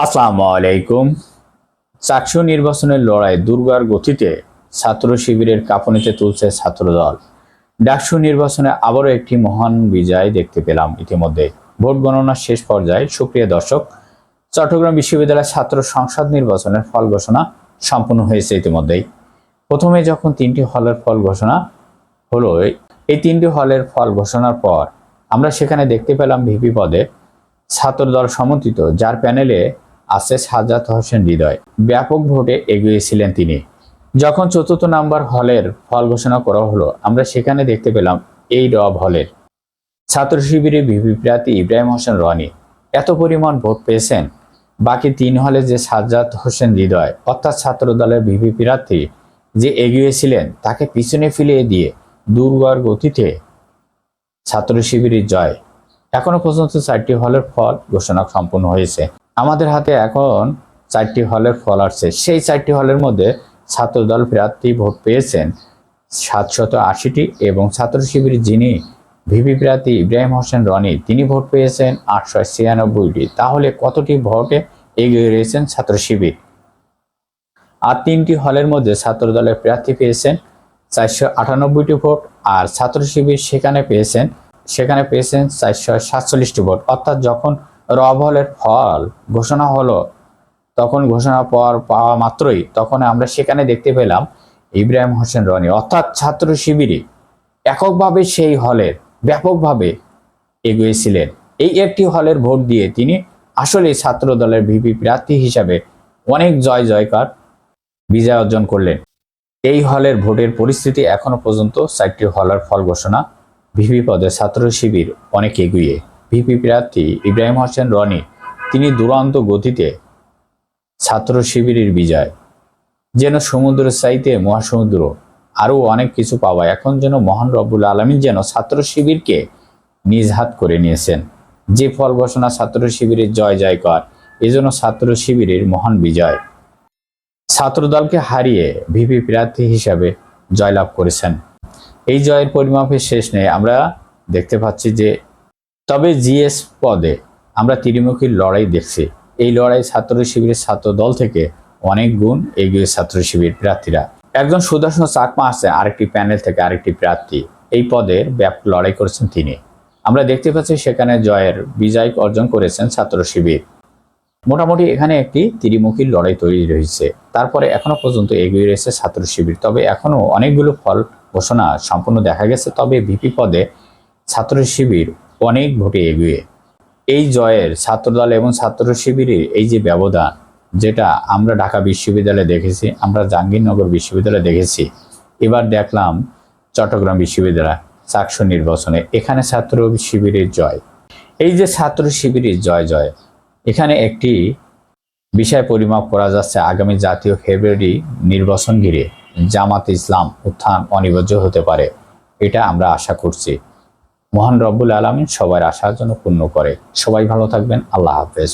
আসসালামু আলাইকুম চাকসু নির্বাচনের লড়াই দুর্গার গতিতে ছাত্র শিবিরের কাঁপুনিতে তুলছে ছাত্রদল। ডাকসু নির্বাচনে আবারও একটি মহান বিজয় দেখতে পেলাম ইতিমধ্যে। ভোট গণনার শেষ পর্যায়ে, সুপ্রিয় দর্শক, চট্টগ্রাম বিশ্ববিদ্যালয়ের ছাত্র সংসদ নির্বাচনের ফল ঘোষণা সম্পন্ন হয়েছে ইতিমধ্যেই। প্রথমে যখন তিনটি হলের ফল ঘোষণা হলো, এই তিনটি হলের ফল ঘোষণার পর আমরা সেখানে দেখতে পেলাম ভিপি পদে ছাত্রদল সমর্থিত, যার প্যানেলে আছে সাজাত হোসেন হৃদয়। ব্যাপক ভোটে এগিয়েছিলেন তিনি। যখন চতুর্থ নাম্বার হলের ফল ঘোষণা করা হলো, আমরা সেখানে দেখতে পেলাম এই রব হলের। ছাত্র শিবিরের ভিপি প্রার্থী ইব্রাহিম হোসেন রনি। এত পরিমাণ ভোট পেয়েছেন। বাকি তিন হলে যে সাজ্জাদ হোসেন হৃদয়, অর্থাৎ ছাত্র দলের ভিপি প্রার্থী, যে এগিয়েছিলেন তাকে পিছনে ফিরিয়ে দিয়ে দুর্বার গতিতে ছাত্র শিবিরের জয় এখনও পর্যন্ত চারটি হলের ফল ঘোষণা সম্পন্ন হয়েছে। আমাদের হাতে এখন চারটি হলের ফল আসছে। সেই চারটি হলের মধ্যে ছাত্রদল প্রার্থী ভোট পেয়েছেন সাতশত আশিটি এবং ছাত্র শিবির যিনি ভিপি প্রার্থী ইব্রাহিম হোসেন রনি, তিনি ভোট পেয়েছেন আটশো ছিয়ানব্বইটি। তাহলে কতটি ভোটে এগিয়ে রয়েছেন ছাত্র শিবির? আর তিনটি হলের মধ্যে ছাত্র দলের প্রার্থী পেয়েছেন চারশো আটানব্বইটি ভোট আর ছাত্র শিবির সেখানে পেয়েছেন সেখানে পেয়েছেন চারশো সাতচল্লিশটি ভোট। অর্থাৎ যখন রব হলের ফল ঘোষণা হলো, তখন ঘোষণা পাওয়ার পাওয়া মাত্রই তখন আমরা সেখানে দেখতে পেলাম ইব্রাহিম হোসেন রনি। অর্থাৎ ছাত্র শিবিরে এককভাবে সেই হলের ব্যাপকভাবে এগিয়েছিলেন এই একটি হলের ভোট দিয়ে তিনি আসলে ছাত্র দলের ভিপি প্রার্থী হিসাবে অনেক জয় জয়কার বিজয় অর্জন করলেন। এই হলের ভোটের পরিস্থিতি এখনও পর্যন্ত চারটি হলের ফল ঘোষণা ভিপি পদে ছাত্র শিবির অনেক এগিয়ে। ভিপি প্রার্থী ইব্রাহিম হোসেন রনি, তিনি দুরন্ত গতিতে ছাত্র শিবিরের বিজয়। যেন সমুদ্রের চাইতে মহাসমুদ্র, আরও অনেক কিছু পাওয়া, এখন যেন মহান রব্বুল আলমী যেন ছাত্র শিবিরকে নিজ হাত করে নিয়েছেন। যে ফল ঘোষণা ছাত্র শিবিরের জয় জয়কর এজন্য ছাত্র শিবিরের মহান বিজয়। ছাত্রদলকে হারিয়ে ভিপি প্রার্থী হিসাবে জয়লাভ করেছেন। এই জয়ের পরিমাপের শেষ নেই। আমরা দেখতে পাচ্ছি যে তবে জিএস পদে আমরা ত্রিমুখীর লড়াই দেখছি। এই লড়াই ছাত্র শিবিরের ছাত্র দল থেকে অনেক গুণ এগিয়ে ছাত্র শিবির প্রার্থীরা। একজন সুদর্শন চাকমা আছে, আরেকটি প্যানেল থেকে আরেকটি প্রার্থী। এই পদের ব্যাপক লড়াই করেছেন তিনি। আমরা দেখতে পাচ্ছি সেখানে জয়ের বিজয় অর্জন করেছেন ছাত্র শিবির। মোটামুটি এখানে একটি ত্রিমুখী লড়াই তৈরি রয়েছে। তারপরে এখনও পর্যন্ত এগিয়ে রয়েছে ছাত্র শিবির। তবে এখনও অনেকগুলো ফল ঘোষণা সম্পূর্ণ দেখা গেছে, তবে ভিপি পদে ছাত্র শিবির অনেক ভোটে এগিয়ে। এই জয়ের ছাত্রদল এবং ছাত্র শিবিরের এই যে ব্যবধান, যেটা আমরা ঢাকা বিশ্ববিদ্যালয়ে দেখেছি, আমরা জাহাঙ্গীরনগর বিশ্ববিদ্যালয়ে দেখেছি, এবার দেখলাম চট্টগ্রাম বিশ্ববিদ্যালয় চাকসু নির্বাচনে, এখানে ছাত্র শিবিরের জয়। এই যে ছাত্র শিবিরের জয় জয়, এখানে একটি বিষয় পরিমাপ করা যাচ্ছে আগামী জাতীয় ফেব্রুয়ারি নির্বাচন ঘিরে। জামাত ইসলাম উত্থান অনিবার্য হতে পারে, এটা আমরা আশা করছি। মহান রব্বুল আলমিন সবার আশার জন্য পূর্ণ করে। সবাই ভালো থাকবেন, আল্লাহ হাফেজ।